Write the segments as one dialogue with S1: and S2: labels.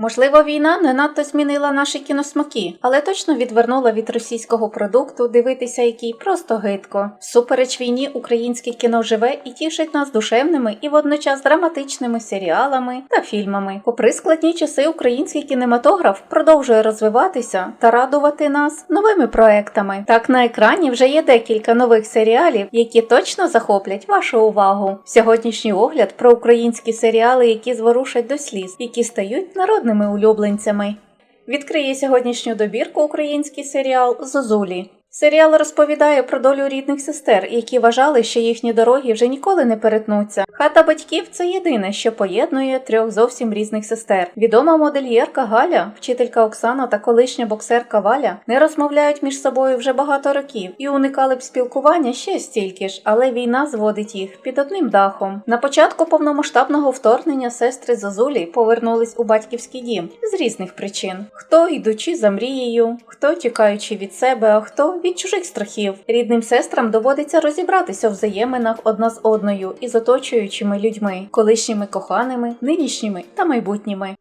S1: Можливо, війна не надто змінила наші кіносмаки, але точно відвернула від російського продукту, дивитися який просто гидко. Всупереч війні українське кіно живе і тішить нас душевними і водночас драматичними серіалами та фільмами. Попри складні часи, український кінематограф продовжує розвиватися та радувати нас новими проектами. Так на екрані вже є декілька нових серіалів, які точно захоплять вашу увагу. Сьогоднішній огляд про українські серіали, які зворушать до сліз, які стають народними улюбленцями. Відкриє сьогоднішню добірку український серіал Зозулі. Серіал розповідає про долю рідних сестер, які вважали, що їхні дороги вже ніколи не перетнуться. Хата батьків це єдине, що поєднує трьох зовсім різних сестер. Відома модельєрка Галя, вчителька Оксана та колишня боксерка Валя не розмовляють між собою вже багато років і уникали б спілкування ще стільки ж, але війна зводить їх під одним дахом. На початку повномасштабного вторгнення сестри Зозулі повернулись у батьківський дім з різних причин: хто йдучи за мрією, хто тікаючи від себе, а хто від чужих страхів. Рідним сестрам доводиться розібратися в взаєминах одна з одною і з оточуючими людьми, колишніми коханими, нинішніми та майбутніми.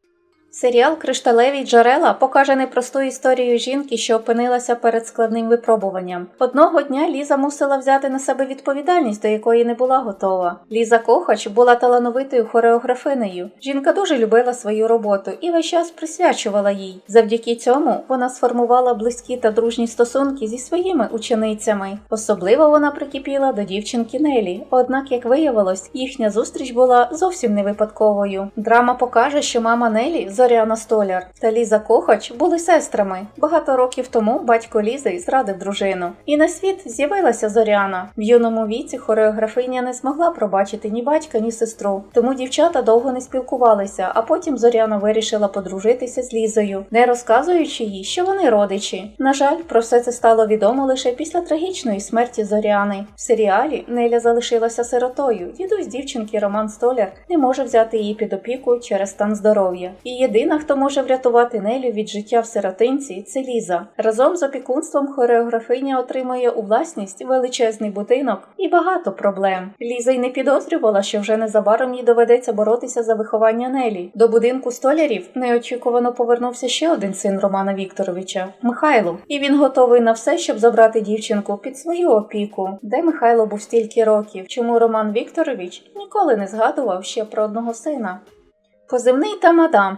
S1: Серіал Кришталеві джерела покаже непросту історію жінки, що опинилася перед складним випробуванням. Одного дня Ліза мусила взяти на себе відповідальність, до якої не була готова. Ліза Кохач була талановитою хореографинею. Жінка дуже любила свою роботу і весь час присвячувала їй. Завдяки цьому вона сформувала близькі та дружні стосунки зі своїми ученицями. Особливо вона прикипіла до дівчинки Нелі. Однак, як виявилось, їхня зустріч була зовсім не випадковою. Драма покаже, що мама Нелі Зоряна Столяр та Ліза Кохач були сестрами. Багато років тому батько Лізи зрадив дружину. І на світ з'явилася Зоряна. В юному віці хореографиня не змогла пробачити ні батька, ні сестру. Тому дівчата довго не спілкувалися, а потім Зоряна вирішила подружитися з Лізою, не розказуючи їй, що вони родичі. На жаль, про все це стало відомо лише після трагічної смерті Зоряни. В серіалі Неля залишилася сиротою. Дідусь дівчинки Роман Столяр не може взяти її під опіку через стан здоров'я. І єдина, хто може врятувати Нелю від життя в сиротинці, це Ліза. Разом з опікунством хореографиня отримує у власність величезний будинок і багато проблем. Ліза й не підозрювала, що вже незабаром їй доведеться боротися за виховання Нелі. До будинку столярів неочікувано повернувся ще один син Романа Вікторовича Михайло, і він готовий на все, щоб забрати дівчинку під свою опіку. Де Михайло був стільки років? Чому Роман Вікторович ніколи не згадував ще про одного сина? Позивний та мадам.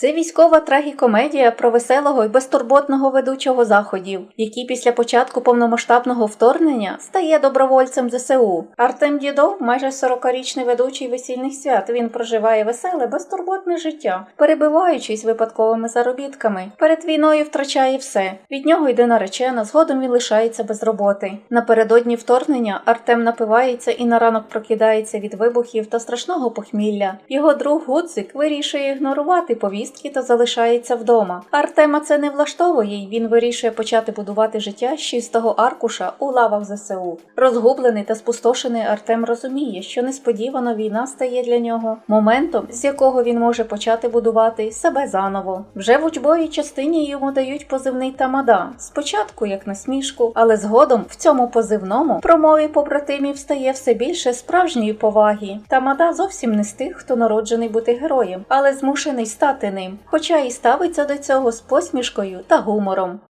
S1: Це військова трагікомедія про веселого і безтурботного ведучого заходів, який після початку повномасштабного вторгнення стає добровольцем ЗСУ. Артем Дідов, майже 40-річний ведучий весільних свят. Він проживає веселе, безтурботне життя, перебиваючись випадковими заробітками. Перед війною втрачає все. Від нього йде наречена, згодом він лишається без роботи. Напередодні вторгнення Артем напивається і на ранок прокидається від вибухів та страшного похмілля. Його друг Гудзик вирішує ігнорувати повістки та залишається вдома. Артема це не влаштовує, і він вирішує почати будувати життя з чистого аркуша у лавах ЗСУ. Розгублений та спустошений Артем розуміє, що несподівано війна стає для нього моментом, з якого він може почати будувати себе заново. Вже в учбовій частині йому дають позивний тамада. Спочатку як насмішку, але згодом в цьому позивному промові побратимів стає все більше справжньої поваги. Тамада зовсім не з тих, хто народжений бути героєм, але змушений стати ним, хоча і ставиться до цього з посмішкою та гумором.